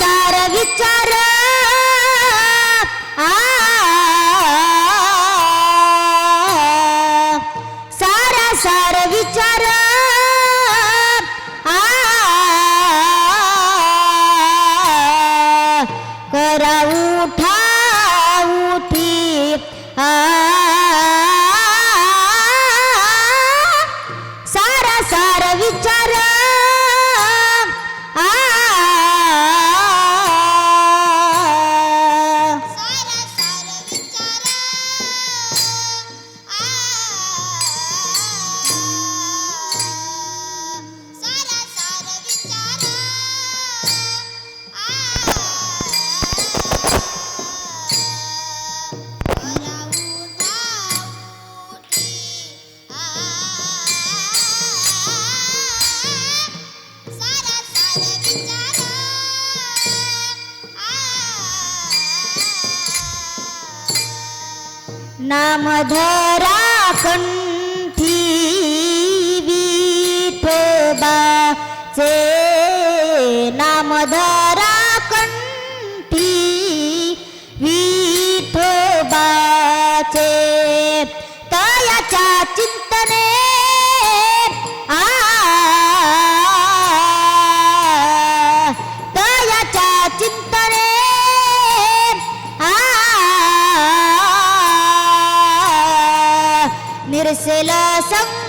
सार विचार आ निरसेल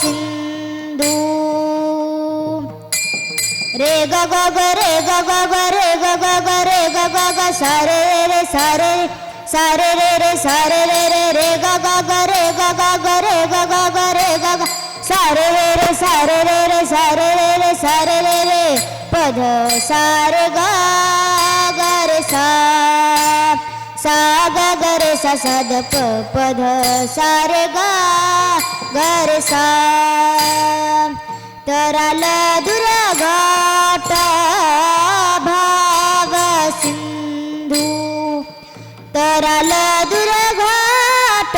सिंधू रे ग ग ग रे ग ग ग रे ग ग ग रे ग ग ग सारे रे रे सारे सारे रे रे सारे रे रे रे ग ग ग रे ग ग ग रे ग ग ग रे ग ग सारे रे रे सारे रे रे सारे रे रे सारे रे रे पद सारे ग ग रे सा सा ग ग रे सा सा द प पद सारे गा ग रे सा तराल दुर्घट भाव सिंधू तराल दुर्घट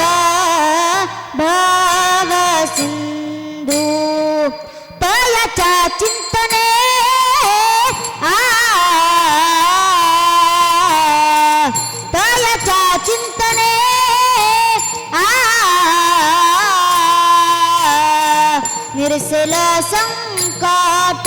भाव सिंधू पयाच्या चिंतने संकट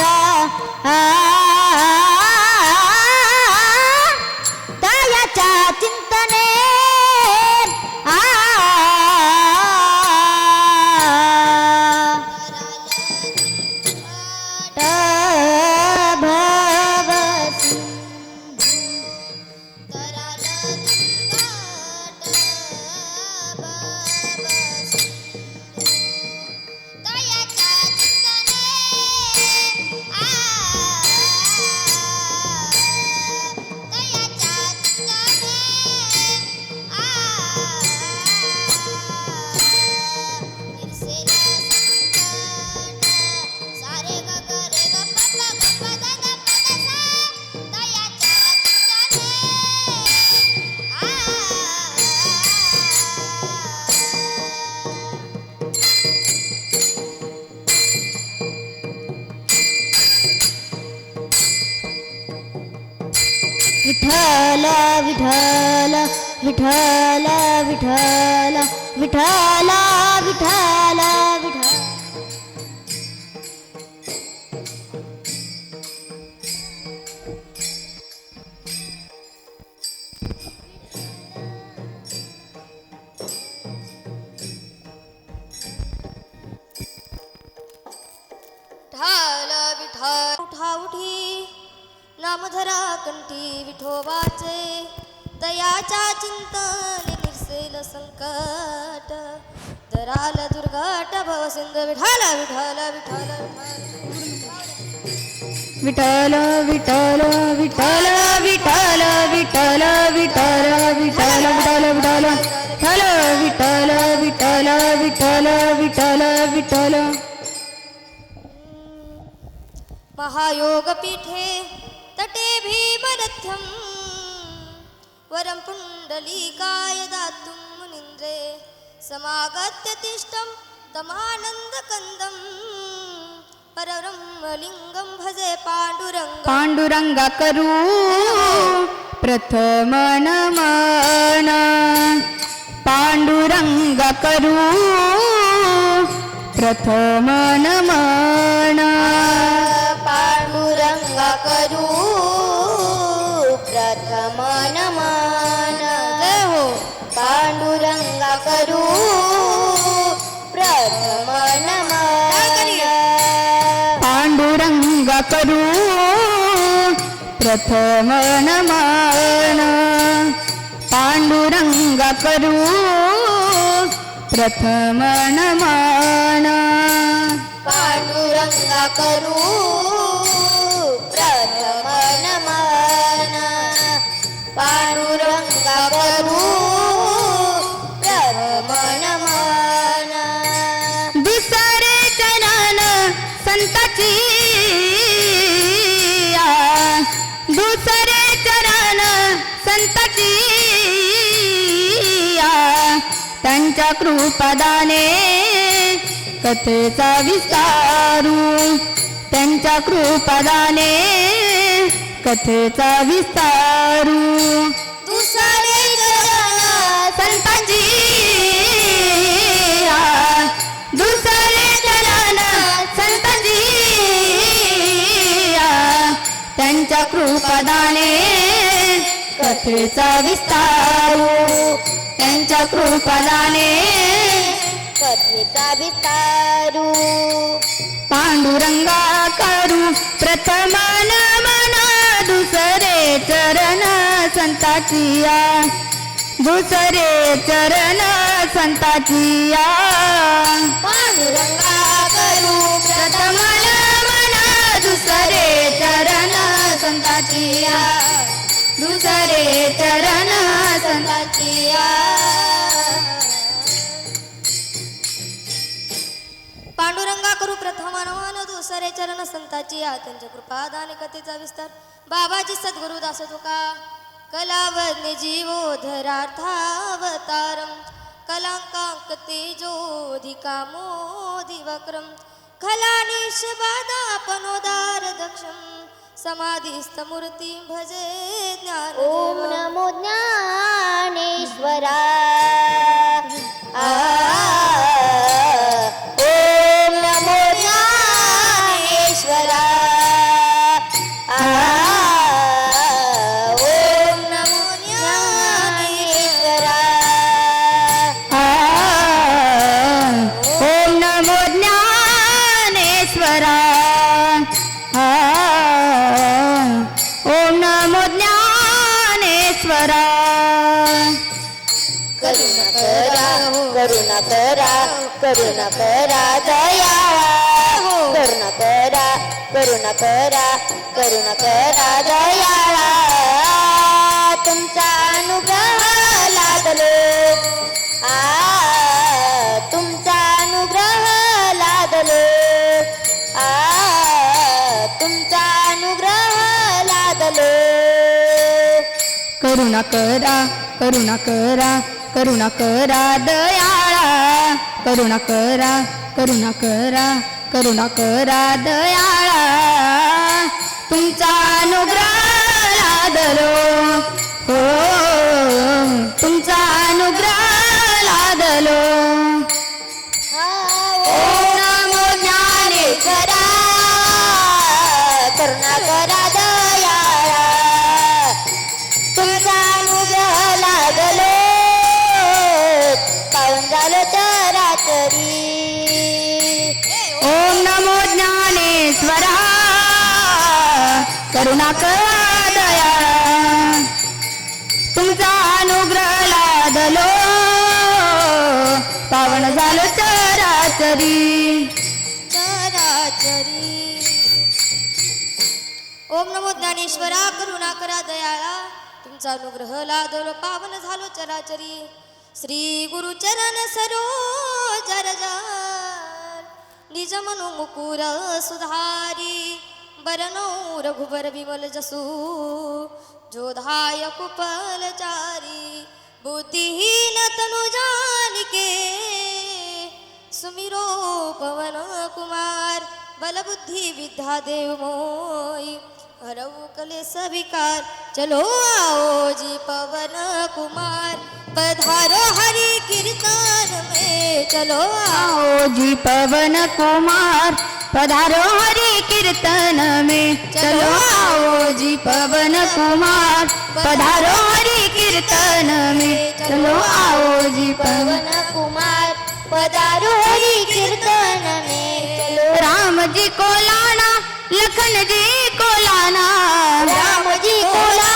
विठ्ठल विठ्ठल विठ्ठल विठ्ठल विठ्ठल. विठ्ठल ढाल विठ्ठल उठा उठी. नामधरा कंठी विठोबाचे. दयाच्या चिंतन निरसेल संकट दराल दुर्घट भव सिंध विठाल विठाल विठाल विठ्ठल विठ्ठल विठ्ठल विठ्ठल विठ्ठल विठ्ठल विठ्ठल विठ्ठल विठ्ठल विठ्ठल विठ्ठल विठ्ठल विठ्ठल विठ्ठल महायोग पीठे तटे भीमरथ्यम वरं पुण्डलीकाय दातुं मुनीन्द्रे समागत्य तिष्ठं तमानन्दकन्दं परब्रह्मलिङ्गं भजे पाण्डुरङ्ग पाण्डुरङ्गकरू करू प्रथम नमन पांडुरंगा प्रथम नमन करू प्रथम पांडुरंगा करू प्रथम नमन पांडुरंगा करू प्रथम नमन पांडुरंगा करू त्यांच्या कृपदाने कथेचा विस्तारू. त्यांच्या कृपदाने कथेचा विस्तारू. दुसरे चरण संतांची दुसरे चरण संतांची त्यांच्या कृपदाने कथेचा विस्तारू हो. त्यांच्या कृपालाने कथेचा विस्तारू हो. पांडुरंगा करू प्रथमान मना दुसरे चरण संताचिया दुसरे चरण संताचिया पांडुरंगा करू प्रथमान मना दुसरे चरण संताचिया दुसरे चरण संताची पांडुरंगा करू प्रथम नमन दुसरे चरण संताची या त्यांच्या कृपादान कथेचा विस्तार. बाबाजी सद्गुरु दास तुका कलावज्ञ जीवोधरार्थावतारम. कलांकांक तेजोधिका मोदिवक्रम. खलानिशबादापनोदार दक्षम. समाधिस्थमूर्ती भजे ज्ञान ओम नमो ज्ञानेश्वरा करुणा करा दयाळा करुणा करा करुणा करा करुणा करा दयाळा तुमचा अनुग्रह लागलो आ तुमचा अनुग्रह लागलो आ तुमचा अनुग्रह लागलो करुणा करा करुणा करा करुणा करा दया करुणा करा करुणा करा करुणा करा दयाळा. तुमचा अनुग्रह लादलो. हो तुमचा अनुग्रह लादलो. नमो ज्ञाने करा करुणा करा करुणा करा दया. तुमचा अनुग्रह लादलो. पावन झालो चराचरी. चराचरी. ओम नमो ज्ञानेश्वरा करुणा करा दयाळा तुमचा अनुग्रह लादलो पावन झालो चराचरी. श्री गुरुचरण सरोज रजार निज मनु मुकुर सुधारी. बरनो रघुबर विमल जसू जोधाय कुपल चारी बुद्धिहीन तनु जानिके, सुमिरो पवन कुमार बल बुद्धि विद्या देव मोई, हरऊ कलेस विकार, चलो आओ जी पवन कुमार, पधारो हरि कीर्तन में, चलो आओ जी पवन कुमार, पधारो हरि तन में चलो आओ जी पवन कुमार पधारो हरि कीर्तन में चलो आओ जी पवन पवन कुमार पधारो हरि कीर्तन में चलो राम जी को लाना लखन जी को लाना। राम जी को लाना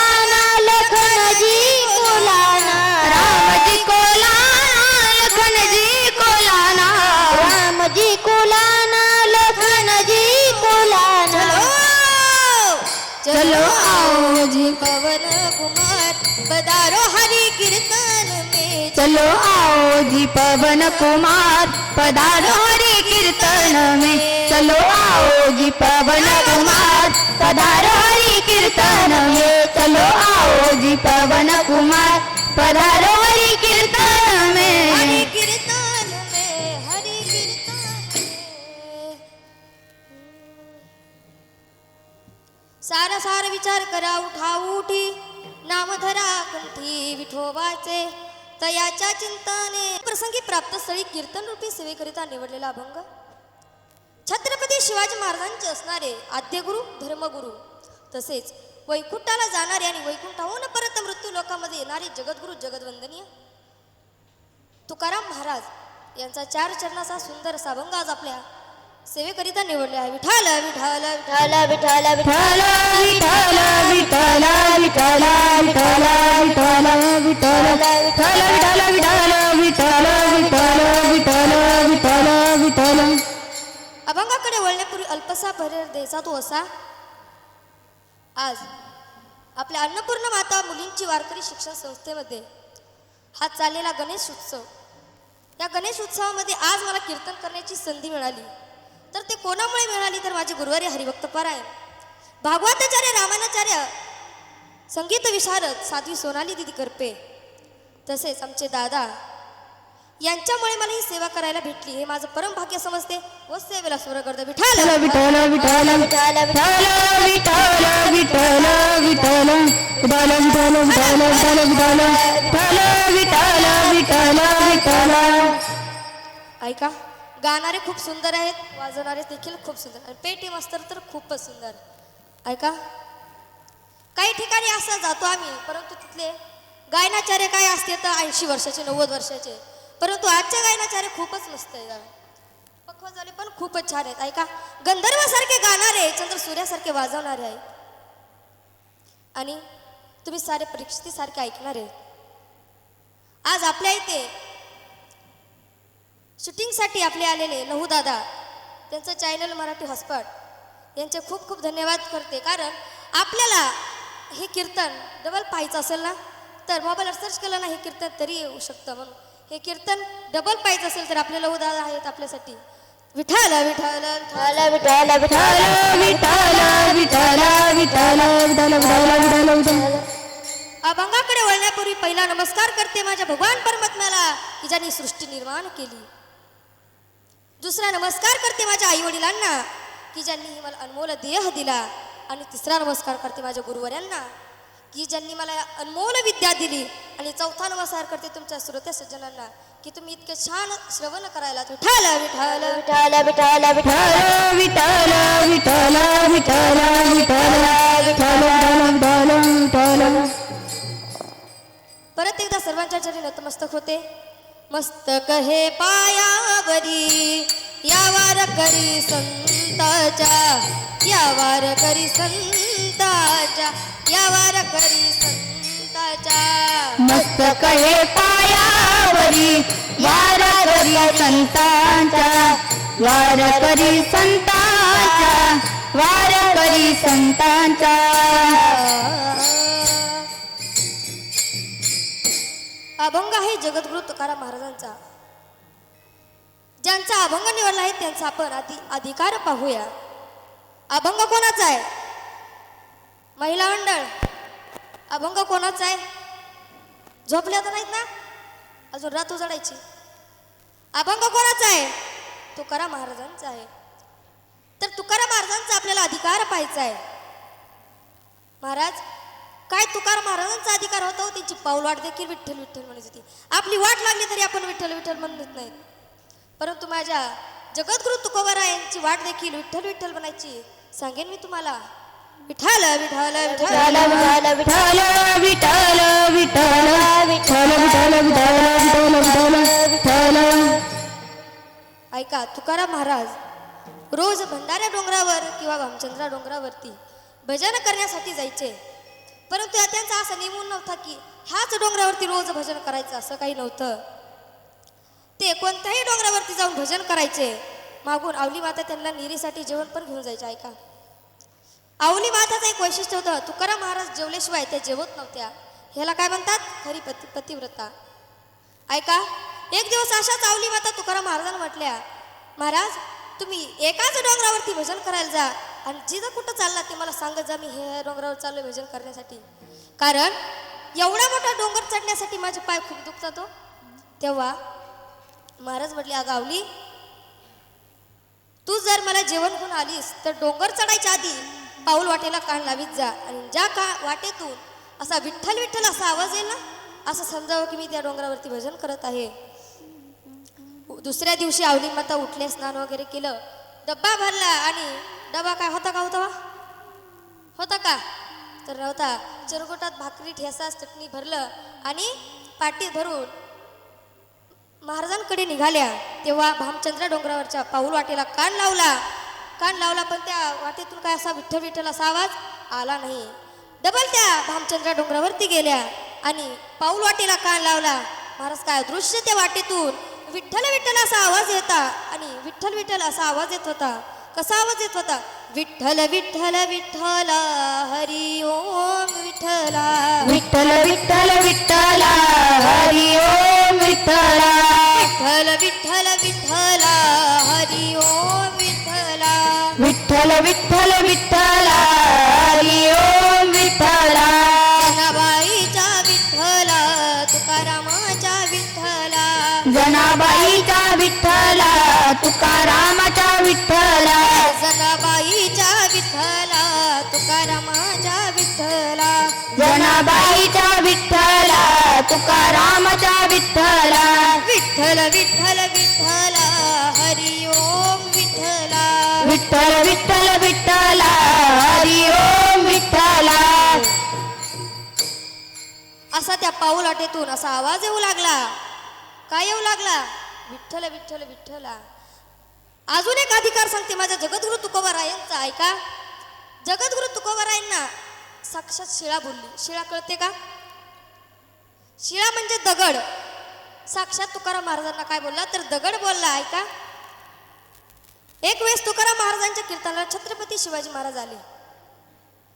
चलो आओ। जी पवन कुमार पधारो हरि कीर्तन में। चलो आओ जी पवन कुमार पधारो हरि कीर्तन में। चलो आओ जी पवन कुमार पधारो हरि कीर्तन में। चलो आओ जी पवन कुमार पधारो सारसार विचार करा उठा उठी. नामधरा कंठी विठोबाचे. तयाच्या चिंतने. प्रसंगी प्राप्त स्थळी कीर्तन रूपी सेवेकरिता निवडलेला अभंग. छत्रपती शिवाजी महाराजांचे असणारे आद्यगुरु धर्मगुरु. तसेच वैकुंठाला जाणारे आणि वैकुंठाहून परत मृत्यू लोकांमध्ये येणारे जगद्गुरु जगदवंदनीय तुकाराम महाराज यांचा चार चरणाचा सुंदर असा अभंग आज आपल्या सेवेकरिता निवडले आहे विठाल विठाल विठाल विठाल विठ्ठल विठ्ठल विठ्ठल विठ्ठल विठ्ठल विठ्ठल विठ्ठल विठ्ठल विठ्ठल विठ्ठल विठ्ठल विठ्ठल विठ्ठल विठ्ठल अभंगाकडे वळण्यापूर्वी अल्पसा भरेर द्यायचा तो असा आज आपल्या अन्नपूर्ण माता मुलींची वारकरी शिक्षण संस्थेमध्ये हा चाललेला गणेश उत्सव या गणेश उत्सवामध्ये आज मला कीर्तन करण्याची संधी मिळाली तर ते कोणामुळे मिळाली तर माझे गुरुवारी हरिभक्त पारायण भागवताचार्य रामानाचार्य संगीत विशारद साध्वी सोनाली दिदी करपे तसेच आमचे दादा यांच्यामुळे मला ही सेवा करायला भेटली हे माझं परम भाग्य समजते व सेवेला स्वर्गर्द विठाल विठ्ठल विठ्ठल विठ्ठल विठ्ठल विठ्ठल विठ्ठल विठ्ठल विठ्ठल विठ्ठल विठ्ठल विठ्ठल विठ्ठल विठ्ठल विठ्ठल विठ्ठल ऐका गाणारे खूप सुंदर आहेत वाजवणारे देखील खूप सुंदर आणि पेटी मास्तर तर खूपच सुंदर ऐका. काही ठिकाणी असं जातो आम्ही परंतु तिथले गायनाचार्य काय असते तर ऐंशी वर्षाचे नव्वद वर्षाचे. परंतु आजचे गायनाचार्य खूपच मस्त आहे जरा पक्व झाले पण खूपच छान आहेत. ऐका. गंधर्वासारखे गाणारे चंद्र सूर्यासारखे वाजवणारे आहेत. आणि तुम्ही सारे परीक्षितीसारखे ऐकणारे आहेत. आज आपल्या इथे शूटिंगसाठी आपले आलेले लहूदादा त्यांचं चॅनल मराठी हॉस्पॉट यांचे खूप खूप धन्यवाद करते कारण आपल्याला हे कीर्तन डबल पाहायचं असेल ना तर मोबाईलवर सर्च केलं ना हे कीर्तन तरी येऊ शकतं म्हणून हे कीर्तन डबल पाहायचं असेल तर आपले लहू दादा आहेत आपल्यासाठी विठाल विठाल विठाल विठाल विठ्ठल विठ्ठल विठ्ठल विठ्ठल विठ्ठल विठ्ठल विठ्ठल विठ्ठल अभंगाकडे वळण्यापूर्वी पहिला नमस्कार करते माझ्या भगवान परमात्म्याला की ज्यांनी सृष्टी निर्माण केली दुसरा नमस्कार करते माझ्या आई वडिलांना की ज्यांनी मला अनमोल देह दिला आणि तिसरा नमस्कार करते माझ्या गुरुवर्यांना की ज्यांनी मला अनमोल विद्या दिली आणि चौथा नमस्कार करते तुमच्या श्रोत्या सज्जनांना की तुम्ही इतके छान श्रवण करायला विठाल विठाल विठाल विठाल विठाल विठाल विठाल विठाल विठाल विठाल परत एकदा सर्वांच्या चरणी नतमस्तक होते मस्तक हे पायावरी यावार करी संताच्या यावार करी संताच्या यावार करी संताच्या. मस्तक हे पायावरी वार करी संतांच्या वार करी संतांच्या वार करी संतांच्या. अभंग आहे जगद्गुरु तुकाराम महाराजांचा. ज्यांचा अभंग निवडला आहे त्यांचा आपण आधी अधिकार पाहूया. अभंग कोणाचा आहे? महिला मंडळ. अभंग कोणाचा आहे? झोपल्या तर नाहीत ना? अजून रात उजाडायची. अभंग कोणाचा आहे? तुकाराम महाराजांचा आहे. तर तुकाराम महाराजांचा आपल्याला अधिकार पाहायचा आहे. महाराज काय तुकाराम महाराजांचा अधिकार होता हो, त्यांची पाऊलवाट देखील विठ्ठल विठ्ठल म्हणत होती आपली वाट लागली तरी आपण विठ्ठल विठ्ठल म्हणत नाहीत परंतु माझ्या जगद्गुरु तुकोबारा यांची वाट देखील विठ्ठल विठ्ठल बनायची सांगेन मी तुम्हाला विठाल विठाल विठाल विठ्ठल विठ्ठल विठ्ठल विठ्ठल विठ्ठल विठ्ठल विठ्ठल विठ्ठल विठ्ठल विठ्ठल ऐका तुकाराम महाराज रोज भंडाऱ्या डोंगरावर किंवा भामचंद्रा डोंगरावरती भजन करण्यासाठी जायचे परंतु त्यांचा असा नेमून नव्हता की ह्याच डोंगरावरती रोज भजन करायचं असं काही नव्हतं. ते कोणत्याही डोंगरावरती जाऊन भजन करायचे. मागून आवली माता त्यांना निरीसाठी जेवण पण घेऊन जायचे ऐका. आवली माताचं एक वैशिष्ट्य होतं तुकाराम महाराज जेवल्याशिवाय त्या जेवत नव्हत्या. ह्याला काय म्हणतात? खरी पती पतिव्रता. ऐका एक दिवस अशाच आवली माता तुकाराम महाराजांना म्हटल्या महाराज तुम्ही एकाच डोंगरावरती भजन करायला जा. आणि जिथं कुठं चालला ते मला सांगत जा मी हे डोंगरावर चाललोय भजन करण्यासाठी. कारण एवढा मोठा डोंगर चढण्यासाठी माझे पाय खूप दुखतात हो. तेव्हा महाराज म्हटले गावली तू जर मला जेवण घेऊन आलीस तर डोंगर चढायच्या आधी पाऊल वाटेला कान लावीत जा. आणि ज्या का वाटेतून असा विठ्ठल विठ्ठल असा आवाज येईल ना असं समजावं की मी त्या डोंगरावरती भजन करत आहे. दुसऱ्या दिवशी आवली माता उठले स्नान वगैरे केलं डब्बा भरला आणि डबा काय होता का होता वा होता का? तर नव्हता चिरगोटात भाकरी ठेसा चटणी भरलं आणि पाटीत भरून महाराजांकडे निघाल्या. तेव्हा भामचंद्र डोंगरावरच्या पाऊल वाटेला कान लावला. कान लावला पण त्या वाटेतून काय असा विठ्ठल विठ्ठल असा आवाज आला नाही. डबल त्या भामचंद्र डोंगरावरती गेल्या आणि पाऊल वाटेला कान लावला. महाराज काय दृश्य त्या वाटेतून. विठ्ठल विठ्ठल असा आवाज येता आणि विठ्ठल विठ्ठल असा आवाज येत होता. कसा आवाज येत होता? विठ्ठल विठ्ठल विठ्ठल हरी ओम विठ्ठला. विठ्ठल विठ्ठल विठ्ठल हरी ओम विठ्ठला. विठ्ठल विठ्ठल विठ्ठला हरी ओम विठ्ठला. विठ्ठल विठ्ठल विठ्ठल हरी विठ्ठला तुकारामाचा विठ्ठला. जनाबाईच्या विठ्ठला तुकारामाच्या विठ्ठला. जनाबाईचा विठ्ठला तुकारामाचा विठ्ठला. विठ्ठल विठ्ठल विठ्ठला हरी ओम विठ्ठला. विठ्ठल विठ्ठल विठ्ठला हरी ओम विठ्ठला. असा त्या पाऊल वाटेतून असा आवाज येऊ लागला. काय येऊ लागला? विठ्ठल विठ्ठल विठ्ठला. अजून एक अधिकार सांगते माझ्या जगद्गुरु तुकोबारायांचा ऐका. जगद्गुरु तुकोबारायांना साक्षात शिळा बोलली. शिळा कळते का? शिळा म्हणजे दगड. साक्षात तुकाराम महाराजांना काय बोलला? तर दगड बोलला ऐका. एक वेळेस तुकाराम महाराजांच्या कीर्तनाला छत्रपती शिवाजी महाराज आले.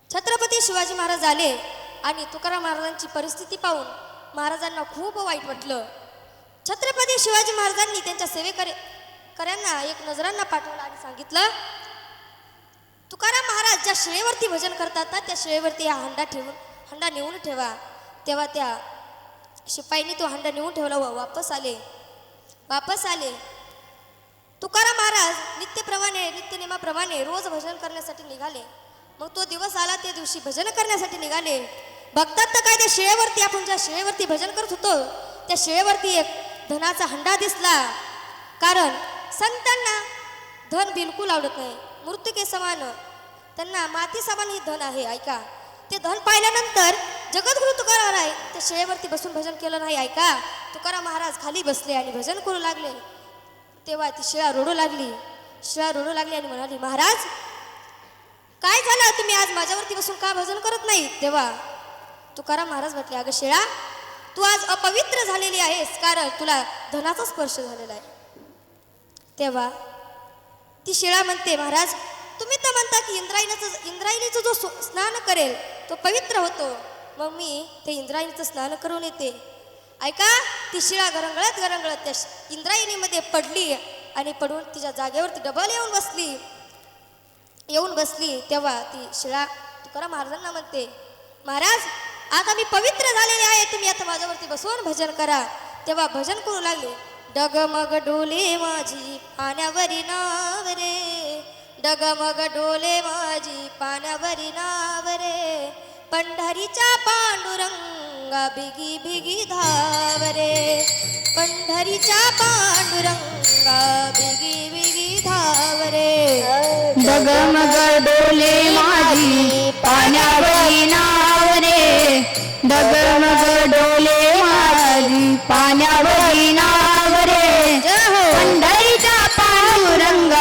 छत्रपती शिवाजी महाराज आले आणि तुकाराम महाराजांची परिस्थिती पाहून महाराजांना खूप वाईट वाटलं. छत्रपती शिवाजी महाराजांनी त्यांच्या सेवेकरे एक नजरांना पाठवलं आणि सांगितलं तुकाराम महाराज ज्या शिळेवरती भजन करतात ना त्या शिळेवरती हा हंडा ठेवून हंडा नेऊन ठेवा. तेव्हा त्या शिपाईने तो हंडा नेऊन ठेवला व वापस आले. वापस आले. तुकाराम महाराज नित्यप्रमाणे नित्यनेमाप्रमाणे रोज भजन करण्यासाठी निघाले. मग तो दिवस आला त्या दिवशी भजन करण्यासाठी निघाले. बघतात तर काय त्या शिळेवरती आपण ज्या शिळेवरती भजन करत होतो त्या शिळेवरती एक धनाचा हंडा दिसला. कारण संतांना धन बिलकुल आवडत नाही. मृत्यूके समान. त्यांना माती समान हे धन आहे ऐका. ते धन पाहिल्यानंतर जगद्गुरु तुकाराम आहे ते शेळेवरती बसून भजन केलं नाही ऐका. तुकाराम महाराज खाली बसले आणि भजन करू लागले. तेव्हा ती शिळा रडू लागली. शिळा रडू लागली आणि म्हणाली महाराज काय झालं? तुम्ही आज माझ्यावरती बसून का भजन करत नाही तेव्हा तुकाराम महाराज म्हटले अगं शिळा तू आज अपवित्र झालेली आहेस कारण तुला धनाचा स्पर्श झालेला आहे. तेव्हा ती शिळा म्हणते महाराज तुम्ही तर म्हणता की इंद्रायणीचं इंद्रायणीचं जो स्नान करेल तो पवित्र होतो. मग मी ते इंद्रायणीचं स्नान करून येते. ऐका ती शिळा गरंगळत गरंगळत त्या इंद्रायणीमध्ये पडली आणि पडून तिच्या जागेवरती डबल येऊन बसली. येऊन बसली तेव्हा ती शिळा तुकाराम महाराजांना म्हणते महाराज आता मी पवित्र झालेले आहे तुम्ही बसून भजन करा. तेव्हा भजन करू लागले. डगमग डोले माझी पाण्यावरी नावरे डगमग डोले माझी पाण्यावरी नावरे पंढरीच्या पांडुरंगा बिगी बिगी धावरे पंढरीच्या पांडुरंगा बिगी बिगी धावरे डगमग डोले माझी पाण्यावरी नाव रे. डगमग डोले पाण्यावरी नाव रे जय हो. पंढरीचा पांडुरंग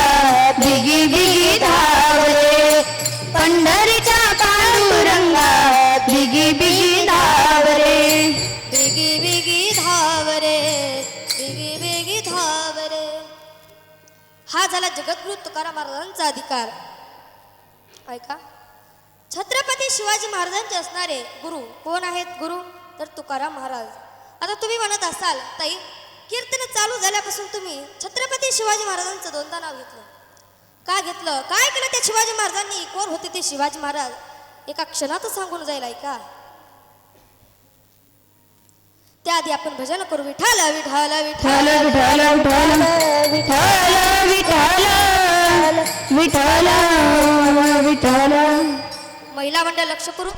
बिगी बिगी धाव रे पंढरीचा पांडुरंग बिगी बिगी धाव रे बिगी बिगी धावरे बिगी बिगी धावरे. हा झाला जगद्गुरु तुकाराम महाराजांचा अधिकार. ऐका. छत्रपती शिवाजी महाराजांचे असणारे गुरु कोण आहेत? गुरु तर तुकाराम महाराज. आता तुम्ही म्हणत असाल ताई कीर्तन चालू झाल्यापासून तुम्ही छत्रपती शिवाजी महाराजांचं दोनदा नाव घेतलं का घेतलं काय केलं त्या शिवाजी महाराजांनी कोण होते ते शिवाजी महाराज एका क्षणातच सांगून जाईल ऐका त्याआधी आपण भजन करू विठाल विठाल विठाल विठाल विठाल विठाल विठाल विठाल विठाल महिला मंडळ लक्ष करू